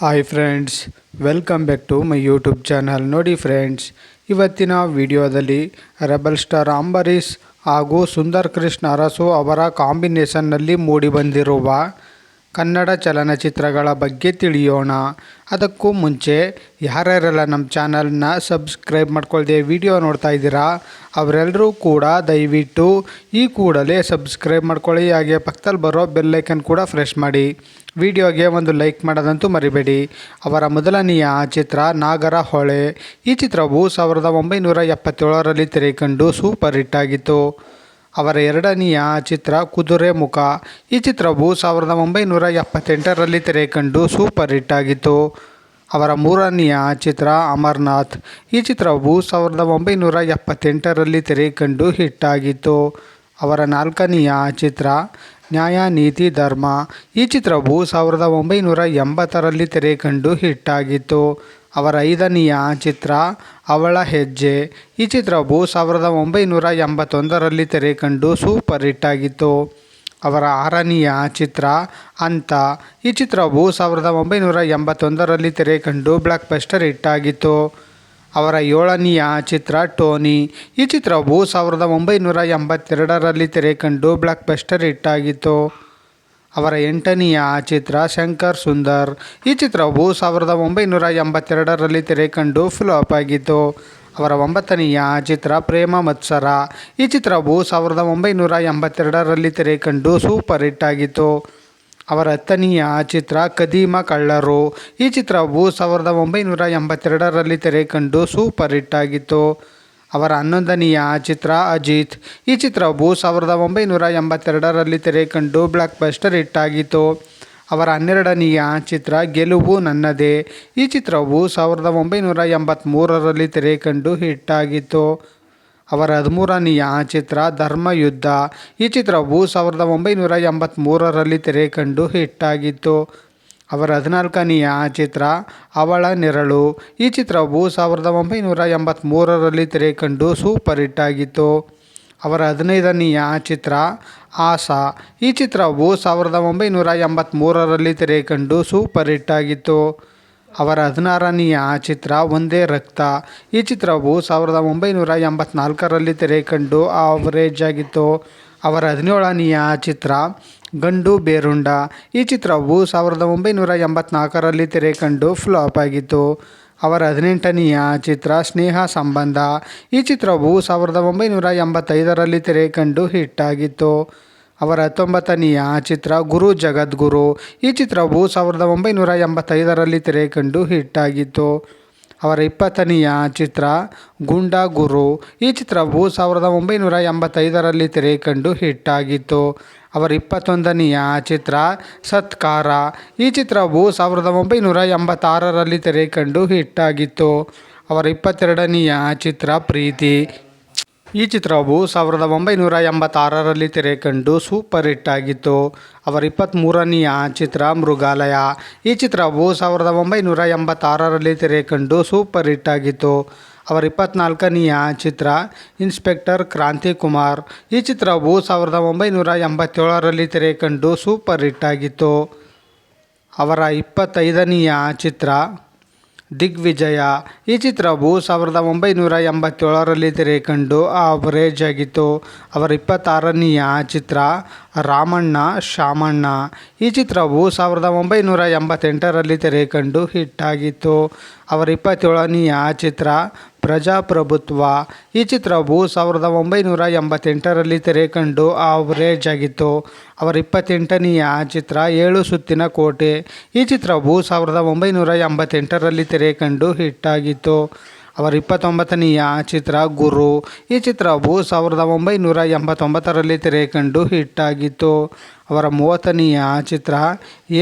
Hi friends welcome back to my YouTube channel ನೋಡಿ friends ಇವತ್ತಿನ ವಿಡಿಯೋದಲ್ಲಿ ರೆಬಲ್ ಸ್ಟಾರ್ ಅಂಬರೀಷ್ ಹಾಗೂ ಸುಂದರ್ ಕೃಷ್ಣ ಅರಸು ಅವರ ಕಾಂಬಿನೇಷನ್ನಲ್ಲಿ ಮೂಡಿಬಂದಿರುವ ಕನ್ನಡ ಚಲನಚಿತ್ರಗಳ ಬಗ್ಗೆ ತಿಳಿಯೋಣ. ಅದಕ್ಕೂ ಮುಂಚೆ ಯಾರ್ಯಾರೆಲ್ಲ ನಮ್ಮ ಚಾನಲ್ನ ಸಬ್ಸ್ಕ್ರೈಬ್ ಮಾಡ್ಕೊಳ್ದೆ ವಿಡಿಯೋ ನೋಡ್ತಾ ಇದ್ದೀರಾ ಅವರೆಲ್ಲರೂ ಕೂಡ ದಯವಿಟ್ಟು ಈ ಕೂಡಲೇ ಸಬ್ಸ್ಕ್ರೈಬ್ ಮಾಡ್ಕೊಳ್ಳಿ. ಹಾಗೆ ಪಕ್ಕದಲ್ಲಿ ಬರೋ ಬೆಲ್ಲೈಕನ್ ಕೂಡ ಫ್ರೆಶ್ ಮಾಡಿ. ವಿಡಿಯೋಗೆ ಒಂದು ಲೈಕ್ ಮಾಡೋದಂತೂ ಮರಿಬೇಡಿ. ಅವರ ಮೊದಲನೆಯ ಚಿತ್ರ ನಾಗರ ಹೊಳೆ. ಈ ಚಿತ್ರವು ಸಾವಿರದ ಒಂಬೈನೂರ ಎಪ್ಪತ್ತೇಳರಲ್ಲಿ ತೆರೆಕಂಡು ಸೂಪರ್ ಹಿಟ್ ಆಗಿತ್ತು. ಅವರ ಎರಡನೆಯ ಚಿತ್ರ ಕುದುರೆ ಮುಖ. ಈ ಚಿತ್ರವು ಸಾವಿರದ ಒಂಬೈನೂರ ಎಪ್ಪತ್ತೆಂಟರಲ್ಲಿ ತೆರೆಕಂಡು ಸೂಪರ್ ಹಿಟ್ ಆಗಿತ್ತು. ಅವರ ಮೂರನೆಯ ಚಿತ್ರ ಅಮರ್ನಾಥ್. ಈ ಚಿತ್ರವು ಸಾವಿರದ ಒಂಬೈನೂರ ಎಪ್ಪತ್ತೆಂಟರಲ್ಲಿ ತೆರೆಕಂಡು ಹಿಟ್ ಆಗಿತ್ತು. ಅವರ ನಾಲ್ಕನೆಯ ಚಿತ್ರ ನ್ಯಾಯ ನೀತಿ ಧರ್ಮ. ಈ ಚಿತ್ರವು ಸಾವಿರದ ಒಂಬೈನೂರ ಎಂಬತ್ತರಲ್ಲಿ ತೆರೆಕಂಡು ಹಿಟ್ ಆಗಿತ್ತು ಅವರ ಐದನೆಯ ಚಿತ್ರ ಅವಳ ಹೆಜ್ಜೆ. ಈ ಚಿತ್ರವು ಸಾವಿರದ ಒಂಬೈನೂರ ಎಂಬತ್ತೊಂದರಲ್ಲಿ ತೆರೆಕಂಡು ಸೂಪರ್ ಹಿಟ್ ಆಗಿತ್ತು ಅವರ ಆರನೆಯ ಚಿತ್ರ ಅಂತ ಈ ಚಿತ್ರವು ಸಾವಿರದ ಒಂಬೈನೂರ ಎಂಬತ್ತೊಂದರಲ್ಲಿ ತೆರೆಕಂಡು ಬ್ಲಾಕ್ ಬಸ್ಟರ್ ಹಿಟ್ ಆಗಿತ್ತು ಅವರ ಏಳನೆಯ ಚಿತ್ರ ಟೋನಿ. ಈ ಚಿತ್ರವು ಸಾವಿರದ ಒಂಬೈನೂರ ಎಂಬತ್ತೆರಡರಲ್ಲಿ ತೆರೆಕಂಡು ಬ್ಲಾಕ್ ಬಸ್ಟರ್ ಹಿಟ್ ಆಗಿತ್ತು. ಅವರ ಎಂಟನೆಯ ಚಿತ್ರ ಶಂಕರ್ ಸುಂದರ್. ಈ ಚಿತ್ರವು ಸಾವಿರದ ಒಂಬೈನೂರ ಎಂಬತ್ತೆರಡರಲ್ಲಿ ತೆರೆಕಂಡು ಫ್ಲಾಪ್ ಆಗಿತ್ತು. ಅವರ ಒಂಬತ್ತನೆಯ ಚಿತ್ರ ಪ್ರೇಮ ಮತ್ಸರ. ಈ ಚಿತ್ರವು ಸಾವಿರದ ಒಂಬೈನೂರ ಎಂಬತ್ತೆರಡರಲ್ಲಿ ತೆರೆಕಂಡು ಸೂಪರ್ ಹಿಟ್ ಆಗಿತ್ತು. ಅವರ ಹತ್ತನೆಯ ಚಿತ್ರ ಕದೀಮ ಕಳ್ಳರು. ಈ ಚಿತ್ರವು ಸಾವಿರದ ಒಂಬೈನೂರ ಎಂಬತ್ತೆರಡರಲ್ಲಿ ತೆರೆಕಂಡು ಸೂಪರ್ ಹಿಟ್ ಆಗಿತ್ತು. ಅವರ ಹನ್ನೊಂದನೆಯ ಚಿತ್ರ ಅಜಿತ್. ಈ ಚಿತ್ರವು ಸಾವಿರದ ಒಂಬೈನೂರ ಎಂಬತ್ತೆರಡರಲ್ಲಿ ತೆರೆಕಂಡು ಬ್ಲಾಕ್ ಬಸ್ಟರ್ ಹಿಟ್ ಆಗಿತ್ತು. ಅವರ ಹನ್ನೆರಡನೆಯ ಚಿತ್ರ ಗೆಲುವು ನನ್ನದೇ. ಈ ಚಿತ್ರವು ಸಾವಿರದ ಒಂಬೈನೂರ ಎಂಬತ್ತ್ಮೂರರಲ್ಲಿ ತೆರೆಕಂಡು ಹಿಟ್ ಆಗಿತ್ತು. ಅವರ ಹದಿಮೂರನೆಯ ಚಿತ್ರ ಧರ್ಮಯುದ್ಧ. ಈ ಚಿತ್ರವು ಸಾವಿರದ ಒಂಬೈನೂರ ಎಂಬತ್ತ್ಮೂರರಲ್ಲಿ ತೆರೆಕಂಡು ಹಿಟ್ ಆಗಿತ್ತು ಅವರ ಹದಿನಾಲ್ಕನೆಯ ಚಿತ್ರ ಅವಳ ನೆರಳು. ಈ ಚಿತ್ರವು ಸಾವಿರದ ಒಂಬೈನೂರ ಎಂಬತ್ತ್ಮೂರರಲ್ಲಿ ತೆರೆಕಂಡು ಸೂಪರ್ ಹಿಟ್ ಆಗಿತ್ತು. ಅವರ ಹದಿನೈದನೆಯ ಚಿತ್ರ ಆಸಾ. ಈ ಚಿತ್ರವು ಸಾವಿರದ ಒಂಬೈನೂರ ಎಂಬತ್ತ್ಮೂರರಲ್ಲಿ ತೆರೆಕಂಡು ಸೂಪರ್ ಹಿಟ್ ಆಗಿತ್ತು. ಅವರ ಹದಿನಾರನೆಯ ಚಿತ್ರ ಒಂದೇ ರಕ್ತ. ಈ ಚಿತ್ರವು ಸಾವಿರದ ಒಂಬೈನೂರ ಎಂಬತ್ನಾಲ್ಕರಲ್ಲಿ ತೆರೆಕಂಡು ಆವರೇಜ್ ಆಗಿತ್ತು. ಅವರ ಹದಿನೇಳನೆಯ ಚಿತ್ರ ಗಂಡು ಬೇರುಂಡ. ಈ ಚಿತ್ರವು ಸಾವಿರದ ಒಂಬೈನೂರ ಎಂಬತ್ನಾಲ್ಕರಲ್ಲಿ ತೆರೆಕಂಡು ಫ್ಲಾಪ್ ಆಗಿತ್ತು. ಅವರ ಹದಿನೆಂಟನೆಯ ಚಿತ್ರ ಸ್ನೇಹ ಸಂಬಂಧ. ಈ ಚಿತ್ರವು ಸಾವಿರದ ಒಂಬೈನೂರ ಎಂಬತ್ತೈದರಲ್ಲಿ ತೆರೆಕಂಡು ಹಿಟ್ ಆಗಿತ್ತು. ಅವರ ಹತ್ತೊಂಬತ್ತನೆಯ ಚಿತ್ರ ಗುರು ಜಗದ್ಗುರು. ಈ ಚಿತ್ರವು ಸಾವಿರದ ಒಂಬೈನೂರ ಎಂಬತ್ತೈದರಲ್ಲಿ ತೆರೆಕಂಡು ಹಿಟ್ ಆಗಿತ್ತು ಅವರ ಇಪ್ಪತ್ತನೆಯ ಚಿತ್ರ ಗುಂಡಾ ಗುರು ಈ ಚಿತ್ರವು ಸಾವಿರದ ಒಂಬೈನೂರ ಎಂಬತ್ತೈದರಲ್ಲಿ ತೆರೆಕಂಡು ಹಿಟ್ ಆಗಿತ್ತು ಅವರ ಇಪ್ಪತ್ತೊಂದನೆಯ ಚಿತ್ರ ಸತ್ಕಾರ. ಈ ಚಿತ್ರವು ಸಾವಿರದ ಒಂಬೈನೂರ ಎಂಬತ್ತಾರರಲ್ಲಿ ತೆರೆಕಂಡು ಹಿಟ್ ಆಗಿತ್ತು ಅವರ ಇಪ್ಪತ್ತೆರಡನೆಯ ಚಿತ್ರ ಪ್ರೀತಿ. ಈ ಚಿತ್ರವು ಸಾವಿರದ ಒಂಬೈನೂರ ಎಂಬತ್ತಾರರಲ್ಲಿ ತೆರೆಕಂಡು ಸೂಪರ್ ಹಿಟ್ ಆಗಿತ್ತು. ಅವರ ಇಪ್ಪತ್ತ್ಮೂರನೆಯ ಚಿತ್ರ ಮೃಗಾಲಯ. ಈ ಚಿತ್ರವು ಸಾವಿರದ ಒಂಬೈನೂರ ಎಂಬತ್ತಾರರಲ್ಲಿ ತೆರೆಕಂಡು ಸೂಪರ್ ಹಿಟ್ ಆಗಿತ್ತು. ಅವರ ಇಪ್ಪತ್ತ್ನಾಲ್ಕನೆಯ ಚಿತ್ರ ಇನ್ಸ್ಪೆಕ್ಟರ್ ಕ್ರಾಂತಿಕುಮಾರ್ ಈ ಚಿತ್ರವು ಸಾವಿರದ ಒಂಬೈನೂರ ಎಂಬತ್ತೇಳರಲ್ಲಿ ತೆರೆಕಂಡು ಸೂಪರ್ ಹಿಟ್ ಆಗಿತ್ತು. ಅವರ ಇಪ್ಪತ್ತೈದನೆಯ ಚಿತ್ರ ದಿಗ್ವಿಜಯ. ಈ ಚಿತ್ರವು ಸಾವಿರದ ಒಂಬೈನೂರ ಎಂಬತ್ತೇಳರಲ್ಲಿ ತೆರೆಕಂಡು ಆವರೇಜ್ ಆಗಿತ್ತು. ಅವರ ಇಪ್ಪತ್ತಾರನೆಯ ಚಿತ್ರ ರಾಮಣ್ಣ, ಶಾಮಣ್ಣ. ಈ ಚಿತ್ರವು ಸಾವಿರದ ಒಂಬೈನೂರ ಎಂಬತ್ತೆಂಟರಲ್ಲಿ ತೆರೆಕಂಡು ಹಿಟ್ ಆಗಿತ್ತು. ಅವರ ಇಪ್ಪತ್ತೇಳನೆಯ ಚಿತ್ರ ಪ್ರಜಾಪ್ರಭುತ್ವ. ಈ ಚಿತ್ರವು ಸಾವಿರದ ಒಂಬೈನೂರ ಎಂಬತ್ತೆಂಟರಲ್ಲಿ ತೆರೆಕಂಡು ಆವರೇಜ್ ಆಗಿತ್ತು ಅವರ ಇಪ್ಪತ್ತೆಂಟನೆಯ ಚಿತ್ರ ಏಳು ಸುತ್ತಿನ ಕೋಟೆ. ಈ ಚಿತ್ರವು ಸಾವಿರದ ಒಂಬೈನೂರ ಎಂಬತ್ತೆಂಟರಲ್ಲಿ ತೆರೆಕಂಡು ಹಿಟ್ ಆಗಿತ್ತು ಅವರ ಇಪ್ಪತ್ತೊಂಬತ್ತನೆಯ ಚಿತ್ರ ಗುರು. ಈ ಚಿತ್ರವು ಸಾವಿರದ ಒಂಬೈನೂರ ಎಂಬತ್ತೊಂಬತ್ತರಲ್ಲಿ ತೆರೆಕಂಡು ಹಿಟ್ ಆಗಿತ್ತು ಅವರ ಮೂವತ್ತನೆಯ ಚಿತ್ರ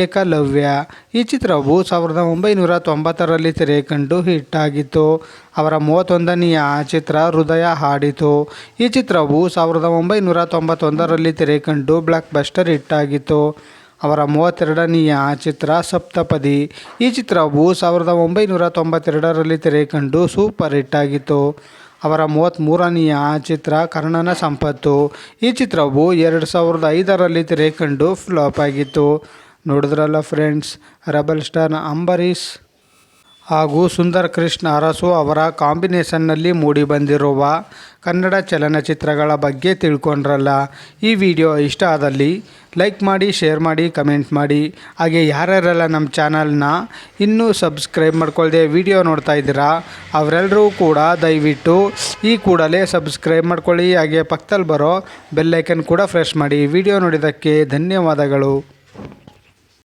ಏಕಲವ್ಯ. ಈ ಚಿತ್ರವು ಸಾವಿರದ ಒಂಬೈನೂರ ತೊಂಬತ್ತರಲ್ಲಿ ತೆರೆಕಂಡು ಹಿಟ್ ಆಗಿತ್ತು ಅವರ ಮೂವತ್ತೊಂದನೆಯ ಚಿತ್ರ ಹೃದಯ ಹಾಡಿತು. ಈ ಚಿತ್ರವು ಸಾವಿರದ ಒಂಬೈನೂರ ತೊಂಬತ್ತೊಂದರಲ್ಲಿ ತೆರೆಕಂಡು ಬ್ಲಾಕ್ ಬಸ್ಟರ್ ಹಿಟ್ಟಾಗಿತ್ತು. ಅವರ ಮೂವತ್ತೆರಡನೆಯ ಚಿತ್ರ ಸಪ್ತಪದಿ. ಈ ಚಿತ್ರವು ಸಾವಿರದ ಒಂಬೈನೂರ ತೊಂಬತ್ತೆರಡರಲ್ಲಿ ತೆರೆಕಂಡು ಸೂಪರ್ ಹಿಟ್ ಆಗಿತ್ತು ಅವರ ಮೂವತ್ತ್ಮೂರನೆಯ ಚಿತ್ರ ಕರ್ಣನ ಸಂಪತ್ತು. ಈ ಚಿತ್ರವು ಎರಡು ಸಾವಿರದ ಐದರಲ್ಲಿ ತೆರೆಕಂಡು ಫ್ಲಾಪ್ ಆಗಿತ್ತು. ನೋಡಿದ್ರಲ್ಲ ಫ್ರೆಂಡ್ಸ್ ರಬಲ್ ಸ್ಟಾರ್ ಅಂಬರೀಷ್ ಹಾಗೂ ಸುಂದರ್ ಕೃಷ್ಣ ಅರಸು ಅವರ ಕಾಂಬಿನೇಷನ್ನಲ್ಲಿ ಮೂಡಿಬಂದಿರುವ ಕನ್ನಡ ಚಲನಚಿತ್ರಗಳ ಬಗ್ಗೆ ತಿಳ್ಕೊಂಡ್ರಲ್ಲ. ಈ ವಿಡಿಯೋ ಇಷ್ಟ ಆದಲ್ಲಿ ಲೈಕ್ ಮಾಡಿ, ಶೇರ್ ಮಾಡಿ, ಕಮೆಂಟ್ ಮಾಡಿ. ಹಾಗೆ ಯಾರ್ಯಾರೆಲ್ಲ ನಮ್ಮ ಚಾನಲ್ನ ಇನ್ನೂ ಸಬ್ಸ್ಕ್ರೈಬ್ ಮಾಡ್ಕೊಳ್ದೆ ವಿಡಿಯೋ ನೋಡ್ತಾ ಇದ್ದೀರಾ, ಅವರೆಲ್ಲರೂ ಕೂಡ ದಯವಿಟ್ಟು ಈ ಕೂಡಲೇ ಸಬ್ಸ್ಕ್ರೈಬ್ ಮಾಡ್ಕೊಳ್ಳಿ. ಹಾಗೆ ಪಕ್ಕದಲ್ಲಿ ಬರೋ ಬೆಲ್ಲೈಕನ್ ಕೂಡ ಫ್ರೆಶ್ ಮಾಡಿ. ವಿಡಿಯೋ ನೋಡಿದ್ದಕ್ಕೆ ಧನ್ಯವಾದಗಳು.